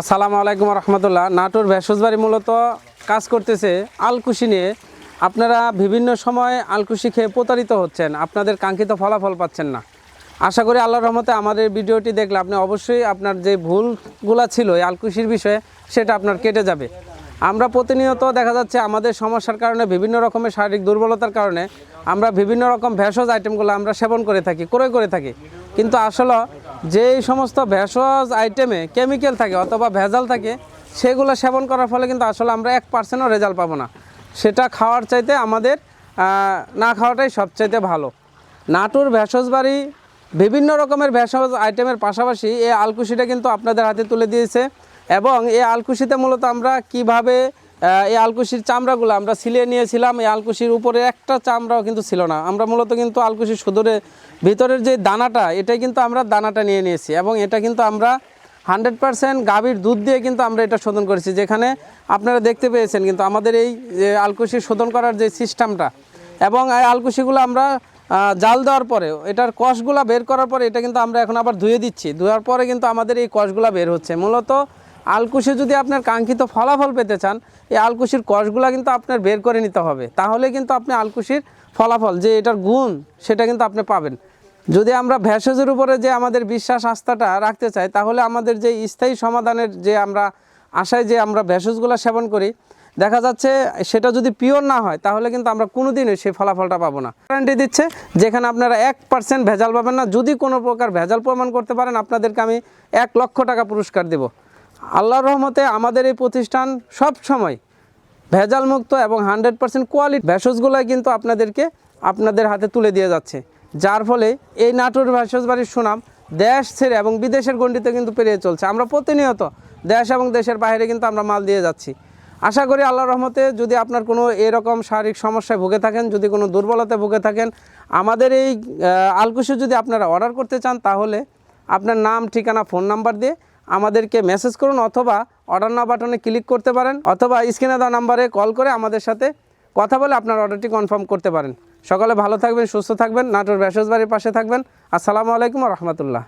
আসসালামু আলাইকুম রহমতুল্লাহ। নাটোর ভেষজবাড়ি মূলত কাজ করতেছে আলকুশি নিয়ে। আপনারা বিভিন্ন সময় আলকুশি খেয়ে প্রতারিত হচ্ছেন। আপনাদের কাঙ্ক্ষিত ফলাফল পাচ্ছেন না। আশা করি আল্লাহর রহমতে আমাদের ভিডিওটি দেখলে আপনি অবশ্যই আপনার যে ভুলগুলা ছিল এই আলকুশির বিষয়ে, সেটা আপনার কেটে যাবে। আমরা প্রতিনিয়ত দেখা যাচ্ছে আমাদের সমস্যার কারণে, বিভিন্ন রকমের শারীরিক দুর্বলতার কারণে আমরা বিভিন্ন রকম ভেষজ আইটেমগুলো আমরা সেবন করে থাকি, ক্রয় করে থাকি। কিন্তু আসলে যে সমস্ত ভেষজ আইটেমে কেমিক্যাল থাকে অথবা ভেজাল থাকে, সেগুলো সেবন করার ফলে কিন্তু আসলে আমরা এক পার্সেন্টও রেজাল্ট পাবো না। সেটা খাওয়ার চাইতে আমাদের না খাওয়াটাই সবচাইতে ভালো। নাটোর ভেষজ বাড়ি বিভিন্ন রকমের ভেষজ আইটেমের পাশাপাশি এই আলকুশিটা কিন্তু আপনাদের হাতে তুলে দিয়েছে এবং এই আলকুশিতে মূলত আমরা কীভাবে এই আলকুশির চামড়াগুলো আমরা সিলিয়ে নিয়েছিলাম। এই আলকুশির উপরে একটা চামড়াও কিন্তু ছিল না। আমরা মূলত কিন্তু আলকুশির সুদূরে ভিতরের যে দানাটা, এটাই কিন্তু আমরা দানাটা নিয়ে নিয়েছি এবং এটা কিন্তু আমরা হান্ড্রেড পার্সেন্ট গাভীর দুধ দিয়ে কিন্তু আমরা এটা শোধন করেছি। যেখানে আপনারা দেখতে পেয়েছেন কিন্তু আমাদের এই যে আলকুশি শোধন করার যে সিস্টেমটা এবং এই আলকুশিগুলো আমরা জাল দেওয়ার পরে এটার কষগুলা বের করার পরে এটা কিন্তু আমরা এখন আবার ধুয়ে দিচ্ছি। ধোয়ার পরে কিন্তু আমাদের এই কষগুলা বের হচ্ছে। মূলত আলকুশি যদি আপনার কাঙ্ক্ষিত ফলাফল পেতে চান, এই আলকুশির কষগুলা কিন্তু আপনার বের করে নিতে হবে। তাহলে কিন্তু আপনি আলকুশির ফলাফল, যে এটার গুণ, সেটা কিন্তু আপনি পাবেন। যদি আমরা ভেষজের উপরে যে আমাদের বিশ্বাস আস্থাটা রাখতে চাই, তাহলে আমাদের যে স্থায়ী সমাধানের যে আমরা আশায় যে আমরা ভেষজগুলো সেবন করি, দেখা যাচ্ছে সেটা যদি পিওর না হয়, তাহলে কিন্তু আমরা কোনোদিনই সেই ফলাফলটা পাবো না। গ্যারান্টি দিচ্ছে, যেখানে আপনারা এক পার্সেন্ট ভেজাল পাবেন না। যদি কোনো প্রকার ভেজাল প্রমাণ করতে পারেন, আপনাদেরকে আমি এক লক্ষ টাকা পুরস্কার দেব। আল্লাহর রহমতে আমাদের এই প্রতিষ্ঠান সব সময় ভেজাল মুক্ত এবং হান্ড্রেড পার্সেন্ট কোয়ালিটি ভেষজগুলোই কিন্তু আপনাদেরকে আপনাদের হাতে তুলে দিয়ে যাচ্ছে। যার ফলে এই নাটোর ভেষজ বাড়ির সুনাম দেশ ছেড়ে এবং বিদেশের গণ্ডিতে কিন্তু পেরিয়ে চলছে। আমরা প্রতিনিয়ত দেশ এবং দেশের বাইরে কিন্তু আমরা মাল দিয়ে যাচ্ছি। আশা করি আল্লাহর রহমতে যদি আপনার কোনো এরকম শারীরিক সমস্যায় ভুগে থাকেন, যদি কোনো দুর্বলতায় ভুগে থাকেন, আমাদের এই আলকুশি যদি আপনারা অর্ডার করতে চান, তাহলে আপনার নাম, ঠিকানা, ফোন নাম্বার দিয়ে আমাদেরকে মেসেজ করুন অথবা অর্ডার না বাটনে ক্লিক করতে পারেন অথবা স্ক্রিনে দেওয়া নাম্বারে কল করে আমাদের সাথে কথা বলে আপনার অর্ডারটি কনফার্ম করতে পারেন। সকালে ভালো থাকবেন, সুস্থ থাকবেন, নাটোর ব্যাসবাড়ির বাড়ির পাশে থাকবেন। আসসালামু আলাইকুম রহমতুল্লাহ।